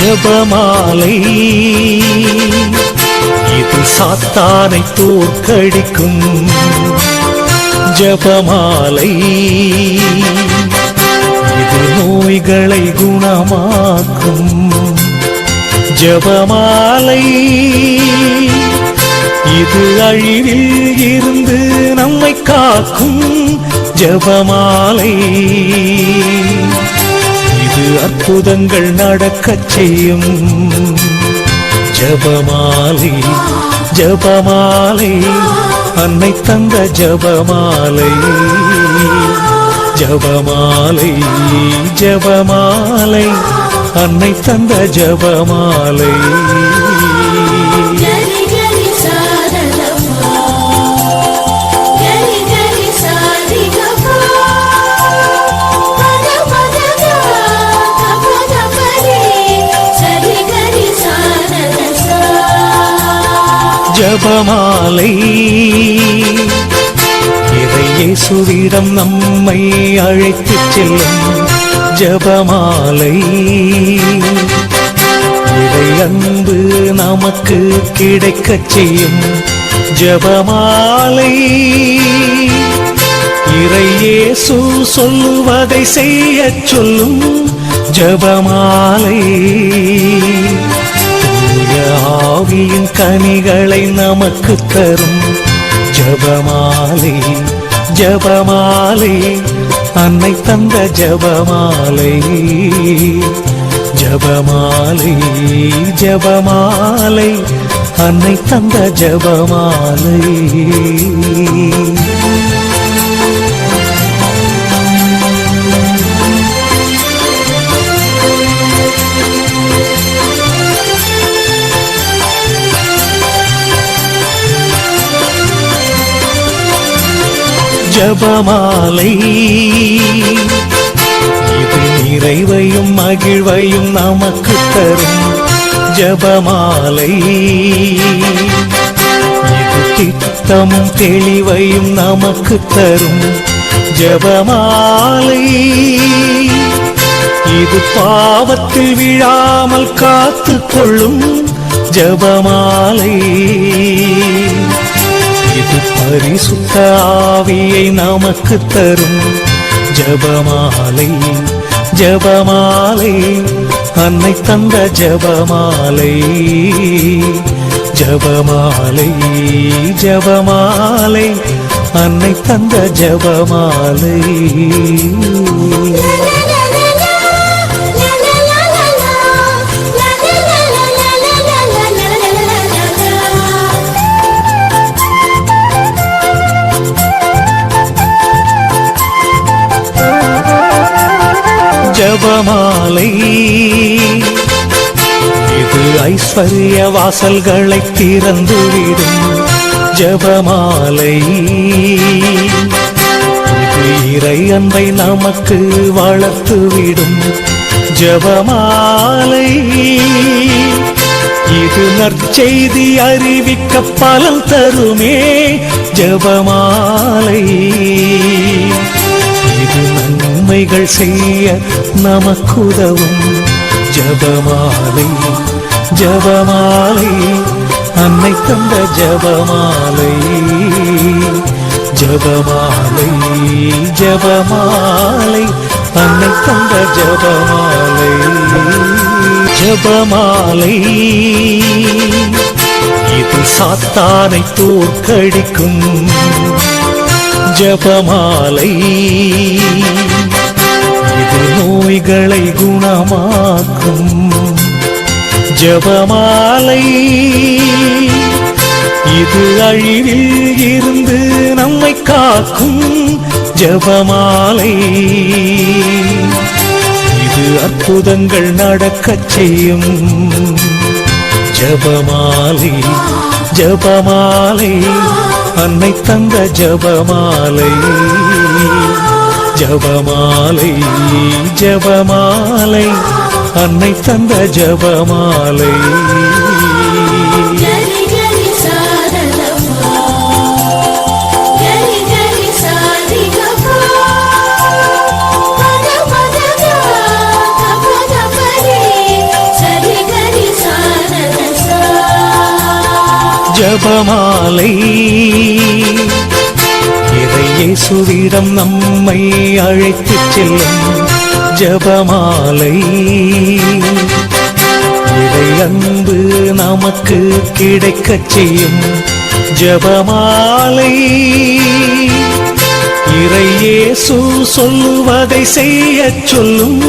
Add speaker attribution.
Speaker 1: ஜபமாலை. இது சாத்தானை தோற்கடிக்கும் ஜபமாலை. இது நோய்களை குணமாக்கும் ஜபமாலை. இது அழிவில் இருந்து நம்மை காக்கும் ஜபமாலை. இது அற்புதங்கள் நடக்கச் செய்யும். ஜபமாலை ஜபமாலை அன்னை தந்த ஜபமாலை. ஜபமாலை ஜபமாலை அன்னை தந்த ஜபமாலை. ஜபமாலை இறை இயேசுவிடம் நம்மை அழைத்துச் செல்லும் ஜபமாலை. இறை அன்பு நமக்கு கிடைக்கச் செய்யும் ஜபமாலை. இறை இயேசு சொல்லுவதை செய்யச் சொல்லும் ஜபமாலை. ஜோதியின் கனிகளை நமக்கு தரும். ஜபமாலை ஜபமாலை அன்னை தந்த ஜபமாலை. ஜபமாலை ஜபமாலை அன்னை தந்த ஜபமாலை. ஜபமாலை இது நிறைவையும் மகிழ்வையும் நமக்கு தரும் ஜபமாலை. இது திட்டமும் தெளிவையும் நமக்கு தரும் ஜபமாலை. இது பாவத்தில் விழாமல் காத்து கொள்ளும் ஜபமாலை. பரிசுத்த ஆவியை நமக்கு தரும். ஜபமாலை ஜபமாலை அன்னை தந்த ஜபமாலை. ஜபமாலை ஜபமாலை அன்னை தந்த ஜபமாலை. ஜபமாலை. இது ஐஸ்வர்ய வாசல்களை திறந்துவிடும் ஜபமாலை. இது இறை அன்பை நமக்கு வளர்த்துவிடும் ஜபமாலை. இது நற்செய்தி அறிவிக்க பலன் தருமே ஜபமாலை. இது நன்மை நன்மைகள் செய்ய நமக்குதவும். ஜபமாலை ஜபமாலை அன்னை தந்த ஜபமாலை. ஜபமாலை ஜபமாலை அன்னை தந்த ஜபமாலை. ஜபமாலை இது சாத்தானை தோற்கடிக்கும். ஜபமாலை இது நோய்களை குணமாக்கும் ஜபமாலை. இது அழிவில் இருந்து நம்மை காக்கும் ஜபமாலை. இது அற்புதங்கள் நடக்கச் செய்யும் ஜபமாலை ஜபமாலை அன்னை தந்த ஜபமாலை. ஜபமாலை ஜபமாலை அன்னை தந்த ஜபமாலை ஜபமாலை இயேசுவிடம் நம்மை அழைத்து செல்லும் ஜபமாலை. இறை அன்பு நமக்கு கிடைக்கச் செய்யும் ஜபமாலை. இறையேசு சொல்லுவதை செய்யச் சொல்லும்